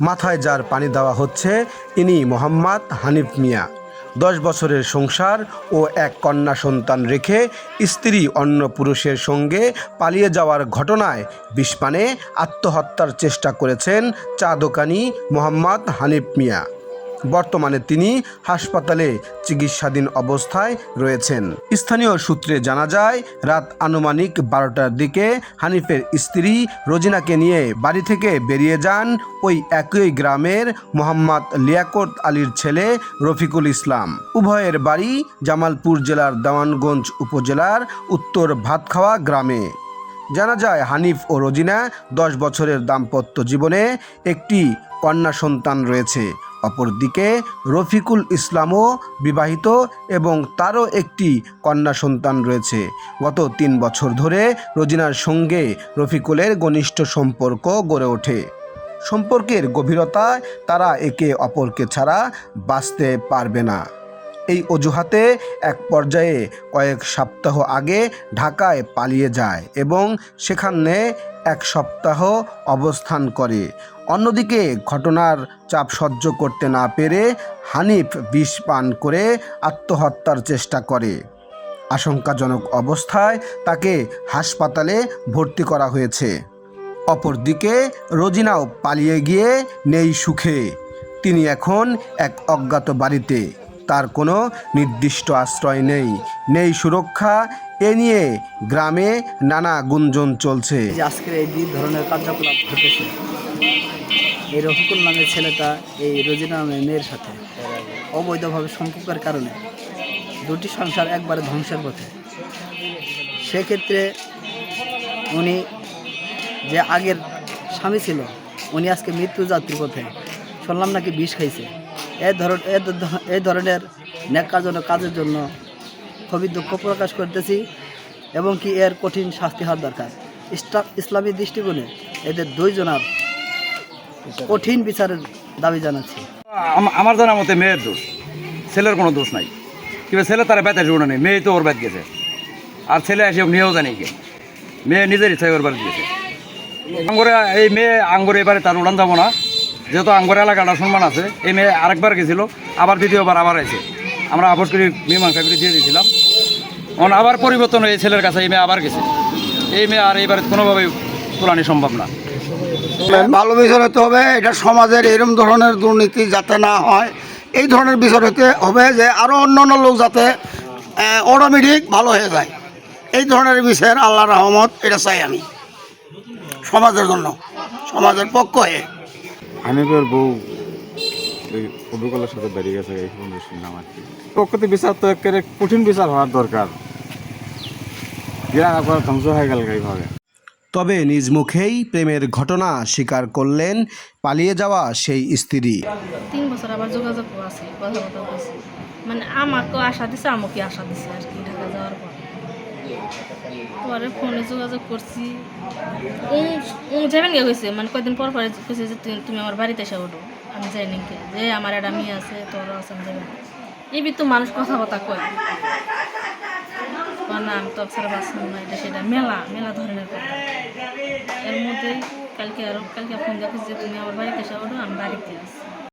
মাথায় যার পানি দেওয়া হচ্ছে, ইনি মোহাম্মদ হানিফ মিয়া। দশ বছরের সংসার ও এক কন্যা সন্তান রেখে স্ত্রী অন্য পুরুষের সঙ্গে পালিয়ে যাওয়ার ঘটনায় বিষপানে আত্মহত্যার চেষ্টা করেছেন চা দোকানি মোহাম্মদ হানিফ মিয়া। বর্তমানে তিনি হাসপাতালে চিকিৎসাধীন অবস্থায় রয়েছেন। স্থানীয় সূত্রে জানা যায়, রাত আনুমানিক বারোটার দিকে হানিফের স্ত্রী রোজিনাকে নিয়ে বাড়ি থেকে বেরিয়ে যান ওই একই গ্রামের মোহাম্মদ লিয়াকত আলীর ছেলে রফিকুল ইসলাম। উভয়ের বাড়ি জামালপুর জেলার দেওয়ানগঞ্জ উপজেলার উত্তর ভাতখাওয়া গ্রামে। জানা যায়, হানিফ ও রোজিনা দশ বছরের দাম্পত্য জীবনে একটি কন্যা সন্তান রয়েছে। অপরদিকে রফিকুল ইসলামও বিবাহিত এবং তারও একটি কন্যা সন্তান রয়েছে। গত তিন বছর ধরে রোজিনার সঙ্গে রফিকুলের ঘনিষ্ঠ সম্পর্ক গড়ে ওঠে। সম্পর্কের গভীরতায় তারা একে অপরকে ছাড়া বাঁচতে পারবে না। এই অজুহাতে এক পর্যায়ে কয়েক সপ্তাহ আগে ঢাকায় পালিয়ে যায় এবং সেখানে এক সপ্তাহ অবস্থান করে। অন্যদিকে ঘটনার চাপ সহ্য করতে না পেরে হানিফ বিষ পান করে আত্মহত্যার চেষ্টা করে। আশঙ্কাজনক অবস্থায় তাকে হাসপাতালে ভর্তি করা হয়েছে। অপরদিকে রোজিনাও পালিয়ে গিয়ে নেই সুখে। তিনি এখন এক অজ্ঞাত বাড়িতে। তার কোনো নির্দিষ্ট আশ্রয় নেই। নেই সুরক্ষা, এ নিয়ে গ্রামে নানা গুঞ্জন চলছে। আজকের এই দুই ধরনের কার্যকলাপ ঘটেছে। এই রফিকুল নামের ছেলেটা এই রোজিনা নামের মেয়ের সাথে অবৈধভাবে সম্পর্কের কারণে দুটি সংসার একবারে ধ্বংসের পথে। সেক্ষেত্রে উনি যে আগের স্বামী ছিল, উনি আজকে মৃত্যু যাত্রী পথে। শুনলাম নাকি বিষ খাইছে। এই ধর এই ধরনের ন্যাক্কাজনক কাজের জন্য খুবই দুঃখ প্রকাশ করতেছি এবং কি এর কঠিন শাস্তি হওয়ার দরকার। ইসলাম দৃষ্টিকোণে এদের দুইজনার কঠিন বিচারের দাবি জানাচ্ছি। আম- আমার জানার মতে মেয়ের দোষ। ছেলের কোনো দোষ নাই। কিন্তু ছেলে তারা বেতার জুড়ে নেই মেয়ে তো ওর বাদ গেছে। আর ছেলে এসে নিয়েও জানি কি। মেয়ে নিজের ইচ্ছায় ওর বাদ গেছে। আঙ্গরে এই মেয়ে আঙ্গরে এবারে তার উড়ান যাব না। যেহেতু আঙ্গর এলাকাটা সম্মান আছে, এই মেয়ে আরেকবার গেছিল, আবার দ্বিতীয়বার আবার আছে আমরা আপোষ করে মীমাংসা করে দিয়ে দিয়েছিলাম। এখন আবার পরিবর্তন এই ছেলের কাছে এই মেয়ে আবার গেছে। এই মেয়ে আর এইবার কোনোভাবেই তোলানি সম্ভব না। ভালো বিচার হতে হবে, এটা সমাজের এরম ধরনের দুর্নীতি যাতে না হয়। এই ধরনের বিচার হতে হবে যে আরও অন্য অন্য লোক যাতে অটোমেটিক ভালো হয়ে যায়। এই ধরনের বিচার আল্লাহ রহমত, এটা চাই আমি। সমাজের জন্য, সমাজের পক্ষ হয়ে। হানিফের বউ সাথে বেরিয়ে গেছে এই পর্যন্ত শুনলাম আর কি। প্রকৃতি বিচার তো একেবারে কঠিন বিচার হওয়ার দরকার। গ্রাম একবার ধ্বংস হয়ে গেল এইভাবে। তবে নিজ মুখেই প্রেমের ঘটনা স্বীকার করলেন পালিয়ে যাওয়া সেই স্ত্রী। তিন বছর আবার যোগাযোগ আছে কথাবার্তা মানে আমাকেও আশা দিছে আমাকে আশা দিছে আর কি ঢাকা যাওয়ার পর। পরে ফোনে যোগাযোগ করছি। যাবেন গে হয়েছে মানে কয়েকদিন পর পরে কইছে যে তুমি- আমার বাড়িতে এসে ওঠো আমি যাই নাকি যে আমার একটা মেয়ে আছে, তোর আছে, আমি যাবেন এই তো মানুষ কথাবার্তা কয়। কয় না আমি তো অক্সার বাঁচলাম না, এটা সেটা মেলা মেলা ধরনের কথা। এর মধ্যেই কালকে আরও কালকে ফোন দেখেছি যে তুমি আমার বাড়িতে এসে ওঠো আমি বাড়িতে আছি।